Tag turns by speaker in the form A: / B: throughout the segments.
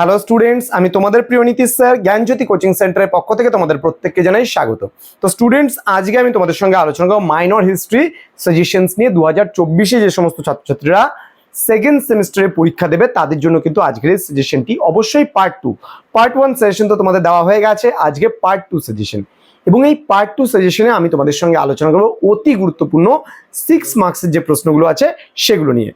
A: Hello students আমি তোমাদের প্রিয় নীতিশ স্যার, জ্ঞানজ্যোতি কোচিং সেন্টারের পক্ষ থেকে তোমাদের প্রত্যেককে জানাই স্বাগত। তো স্টুডেন্টস আজকে আমি তোমাদের সঙ্গে আলোচনা করব মাইনর হিস্ট্রি সাজেশনস নিয়ে। দু হাজার চব্বিশে যে সমস্ত ছাত্রছাত্রীরা সেকেন্ড সেমিস্টারে পরীক্ষা দেবে, তাদের জন্য কিন্তু আজকের এই সাজেশনটি অবশ্যই part two part one suggestion তো তোমাদের দেওয়া হয়ে গেছে। আজকে পার্ট টু সাজেশন এবং এই পার্ট টু সাজেশনে আমি তোমাদের সঙ্গে আলোচনা করব অতি গুরুত্বপূর্ণ সিক্স মার্কসের যে প্রশ্নগুলো আছে, সেগুলো নিয়ে।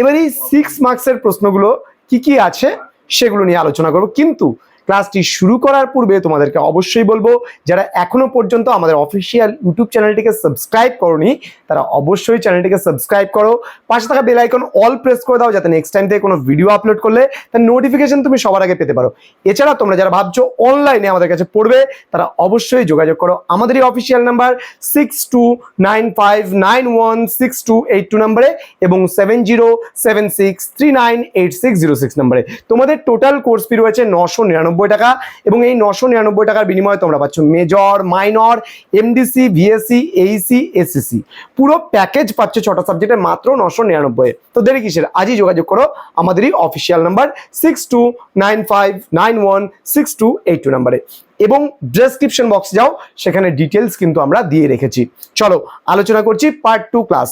A: এবার এই সিক্স মার্কসের প্রশ্নগুলো কি কি আছে? সেগুলো নিয়ে আলোচনা করব। কিন্তু ক্লাসটি শুরু করার পূর্বে তোমাদেরকে অবশ্যই বলব, যারা এখনও পর্যন্ত আমাদের অফিসিয়াল ইউটিউব চ্যানেলটিকে সাবস্ক্রাইব করনি, তারা অবশ্যই চ্যানেলটিকে সাবস্ক্রাইব করো। পাশে থাকা বেল আইকন অল প্রেস করে দাও, যাতে নেক্সট টাইম থেকে কোনো ভিডিও আপলোড করলে তার নোটিফিকেশন তুমি সবার আগে পেতে পারো। এছাড়া তোমরা যারা ভাবছ অনলাইনে আমাদের কাছে পড়বে, তারা অবশ্যই যোগাযোগ করো। আমাদের এই official number six two nine five nine one six two eight two নাম্বারে এবং seven zero seven six three nine eight six zero six নাম্বারে তোমাদের টোটাল কোর্স ফি রয়েছে নশো নিরানব্বই টাকা এবং এই নশো নিরানব্বই টাকার বিনিময়ে তোমরা পাচ্ছ major minor MDC VSC AEC SSC পুরো প্যাকেজ পাচ্ছ ছটা সাবজেক্টে মাত্র নশো নিরানব্বই। তো দেরি কিসের? আজই যোগাযোগ করো আমাদেরই official number six two nine five nine one six two eight two নাম্বারে এবং ডেসক্রিপশন বক্স যাও, সেখানে ডিটেলস কিন্তু আমরা দিয়ে রেখেছি। চলো, আলোচনা করছি পার্ট টু ক্লাস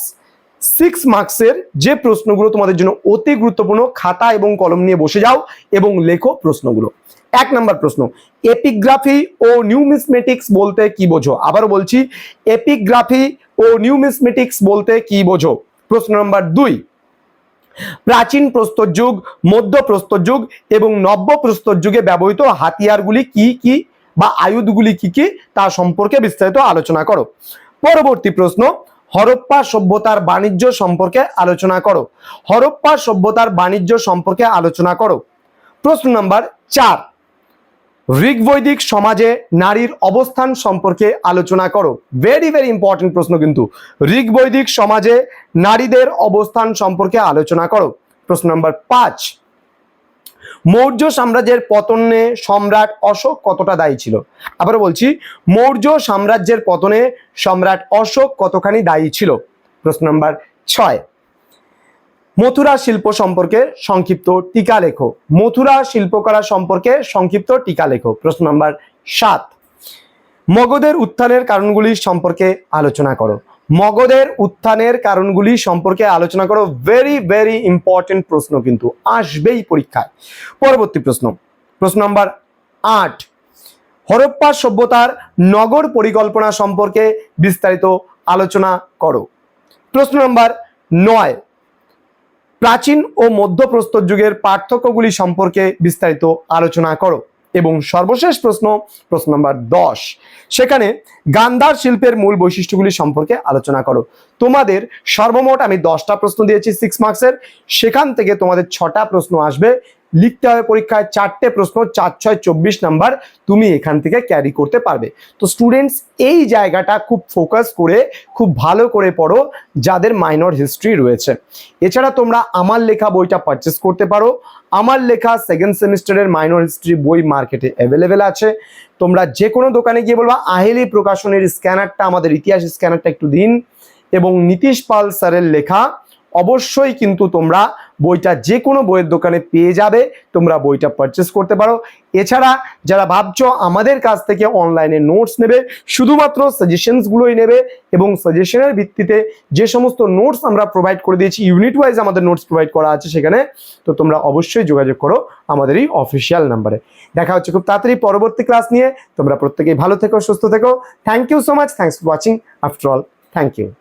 A: সিক্স মার্কসের যে প্রশ্নগুলো তোমাদের জন্য অতি গুরুত্বপূর্ণ, খাতা এবং কলম নিয়ে বসে যাও এবং লেখো প্রশ্নগুলো। এক নম্বর প্রশ্ন এপিগ্রাফি ও নিউমিসমেটিক্স বলতে কি বোঝো? আবারও বলছি এপিগ্রাফি ও নিউমিসমেটিক্স বলতে কি বোঝো? প্রশ্ন নম্বর দুই, প্রাচীন প্রস্তর যুগ, মধ্য প্রস্তর যুগ এবং নব্য প্রস্তর যুগে ব্যবহৃত হাতিয়ারগুলি কি কি বা আয়ুধগুলি কি কি তা সম্পর্কে বিস্তারিত আলোচনা করো। পরবর্তী প্রশ্ন, হরপ্পা সভ্যতার বাণিজ্য সম্পর্কে আলোচনা করো। হরপ্পা সভ্যতার বাণিজ্য সম্পর্কে আলোচনা করো। প্রশ্ন নাম্বার চার ঋগ্বৈদিক সমাজে নারীর অবস্থান সম্পর্কে আলোচনা করো। ভেরি ভেরি ইম্পর্টেন্ট প্রশ্ন কিন্তু। ঋগ্বৈদিক সমাজে নারীদের অবস্থান সম্পর্কে আলোচনা করো। প্রশ্ন নাম্বার পাঁচ। মৌর্য সাম্রাজ্যের পতনে সম্রাট অশোক কতটা দায়ী ছিল? আবার বলছি, মৌর্য সাম্রাজ্যের পতনে সম্রাট অশোক কতখানি দায়ী ছিল? প্রশ্ন নাম্বার ছয়। মথুরা শিল্প সম্পর্কে সংক্ষিপ্ত টিকা লেখো। মথুরা শিল্পকলা সম্পর্কে সংক্ষিপ্ত টিকা লেখো। প্রশ্ন নাম্বার সাত। মগধের উত্থানের কারণগুলি সম্পর্কে আলোচনা করো। মগধের উত্থানের কারণগুলি সম্পর্কে আলোচনা করো। ভেরি ভেরি ইম্পর্টেন্ট প্রশ্ন কিন্তু আসবেই পরীক্ষায়। পরবর্তী প্রশ্ন। প্রশ্ন নাম্বার আট। হরপ্পা সভ্যতার নগর পরিকল্পনা সম্পর্কে বিস্তারিত আলোচনা করো। প্রশ্ন নাম্বার নয়। প্রাচীন ও মধ্যপ্রস্তর যুগের পার্থক্যগুলি সম্পর্কে বিস্তারিত আলোচনা করো। এবং সর্বশেষ প্রশ্ন প্রশ্ন নম্বর দশ। সেখানে গান্ধার শিল্পের মূল বৈশিষ্ট্যগুলি সম্পর্কে আলোচনা করো। তোমাদের সর্বমোট আমি দশটা প্রশ্ন দিয়েছি সিক্স মার্কসের সেখান থেকে তোমাদের ছটা প্রশ্ন আসবে। লিখতে হবে পরীক্ষায় চারটে প্রশ্ন, চার, ছয়, চব্বিশ নাম্বার তুমি এখান থেকে ক্যারি করতে পারবে। তো স্টুডেন্টস এই জায়গাটা খুব ফোকাস করে, খুব ভালো করে পড়ো যাদের মাইনর হিস্ট্রি রয়েছে। এছাড়া তোমরা আমার লেখা বইটা পারচেস করতে পারো। আমার লেখা সেকেন্ড সেমিস্টারের মাইনর হিস্ট্রি বই মার্কেটে অ্যাভেলেবেল আছে। তোমরা যে কোনো দোকানে গিয়ে বলবা, আহেলি প্রকাশনের স্ক্যানারটা আমাদের ইতিহাস স্ক্যানারটা একটু দিন। এবং নীতিশ পাল স্যারের লেখা অবশ্যই কিন্তু তোমরা বইটা যে কোনো বইয়ের দোকানে পেয়ে যাবে, তোমরা বইটা পারচেস করতে পারো। এছাড়া যারা ভাবছ আমাদের কাছ থেকে অনলাইনে নোটস নেবে, শুধুমাত্র সাজেশনসগুলোই নেবে এবং সাজেশনের ভিত্তিতে যে সমস্ত নোটস আমরা প্রোভাইড করে দিয়েছি ইউনিট ওয়াইজ আমাদের নোটস প্রোভাইড করা আছে সেখানে, তো তোমরা অবশ্যই যোগাযোগ করো আমাদের এই অফিসিয়াল নাম্বারে দেখা হচ্ছে খুব তাড়াতাড়ি পরবর্তী ক্লাস নিয়ে। তোমরা প্রত্যেকেই ভালো থেকো, সুস্থ থেকো। Thank you so much thanks for watching after all thank you